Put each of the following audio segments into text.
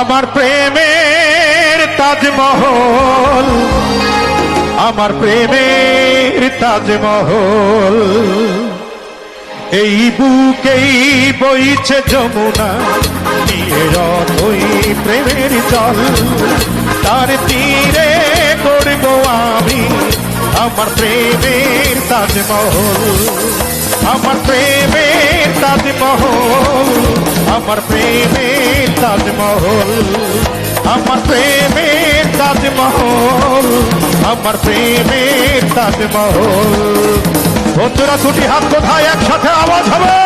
আমার প্রেমের তাজমহল, আমার প্রেমের তাজমহল, এই বুকেই বইছে যমুনা, নিয়ে ওই প্রেমের জল, তার তীরে আমার প্রেমের তাজমহল, আমার প্রেমের তাজমহল, আমার প্রেমের তাজমহল, আমার প্রেমের তাজমহল, আমার প্রেমের তাজমহল। বন্ধুরা, দুটি হাত কোথায়? একসাথে আওয়াজ হবে।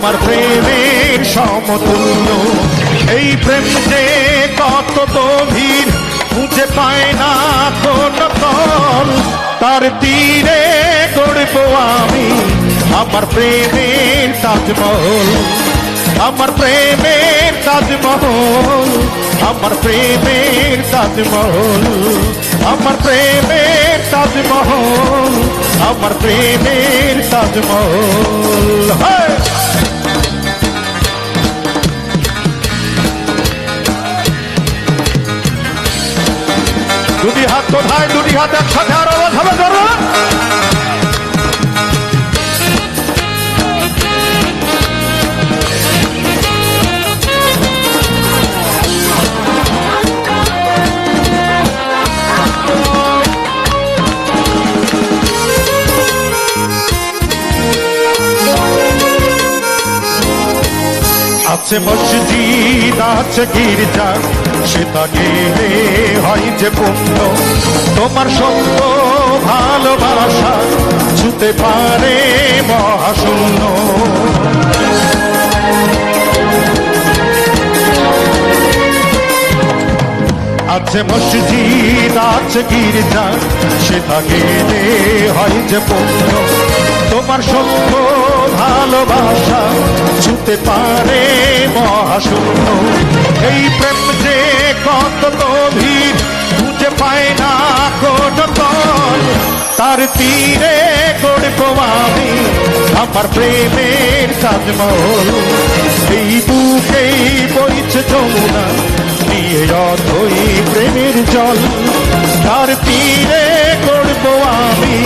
তোমার প্রেমের সমতুল্য। এই প্রেম যে কত গভীর, খুঁজে পায় না কোন তল তার তীরে করব আমি আমার প্রেমের তাজমহল। আমার প্রেমের তাজমহল, আমার প্রেমের তাজমহল। আমার প্রেমের তাজমহল, আমার প্রেমের তাজমহল। হ্যাঁ! দুটি হাত কোথায়? দুটি হাত একসাথে আরও আওয়াজ হবে আছে মসজিদ আছে গির্জা সেটা গেলে হয় যে পুণ্য। তোমার সত্য ভালোবাসা ছুতে পারে মহাশূন্য। আছে মসজিদ, আছে গির্জা সেটা গেলে হয় যে পুণ্য। তোমার সত্য ভালোবাসা ছুতে পারে মহাশূন্য। এই প্রেম যে কত গভীর, খুঁজে পায় না কোন তার তীরে করব আমি আমার প্রেমের তাজমহল। এই বুকেই বইছে যমুনা, নিয়ে অথই প্রেমের জল। তার তীরে করব আমি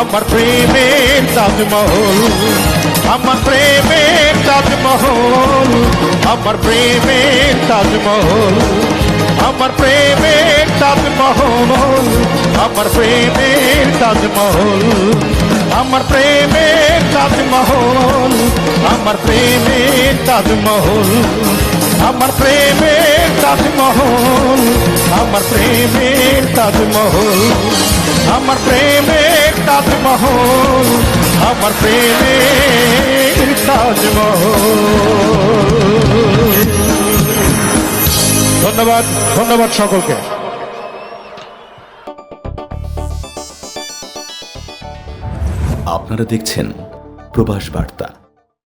আমার প্রেমের তাজমহল। আমার প্রেমের তাজমহল আমার প্রেমের তাজমহল আমার প্রেমের তাজমহল আমার প্রেমের তাজমহল আমার প্রেমের তাজমহল আমার প্রেমের তাজমহল আমার প্রেমের তাজমহল আমার প্রেমের তাজমহল আমার প্রেমের তাজমহল আমার প্রেমের ধন্যবাদ ধন্যবাদ সকলকে। আপনারা দেখছেন প্রবাস বার্তা।